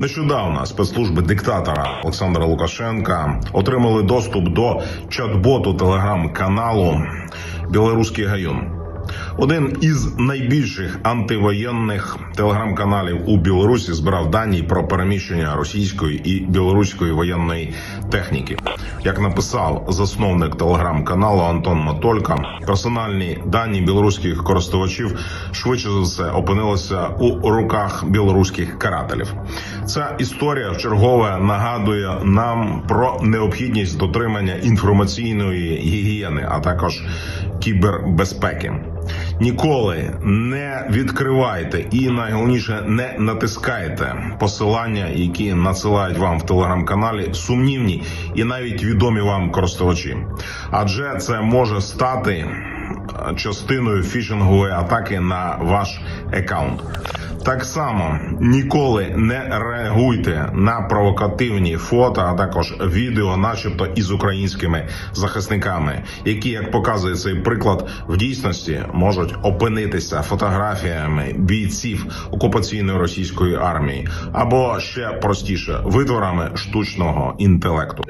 Нещодавно спецслужби диктатора Олександра Лукашенка отримали доступ до чат-боту телеграм-каналу Білоруський гаюн. Один із найбільших антивоєнних телеграм-каналів у Білорусі збирав дані про переміщення російської і білоруської воєнної техніки. Як написав засновник телеграм-каналу Антон Матолька, персональні дані білоруських користувачів швидше за все опинилися у руках білоруських карателів. Ця історія вчергове нагадує нам про необхідність дотримання інформаційної гігієни, а також кібербезпеки. Ніколи не відкривайте і найголовніше не натискайте посилання, які надсилають вам в телеграм-каналі, сумнівні і навіть відомі вам користувачі, адже це може стати частиною фішингової атаки на ваш аккаунт. Так само ніколи не реагуйте на провокативні фото, а також відео, начебто із українськими захисниками, які, як показує цей приклад, в дійсності можуть опинитися фотографіями бійців окупаційної російської армії, або ще простіше витворами штучного інтелекту.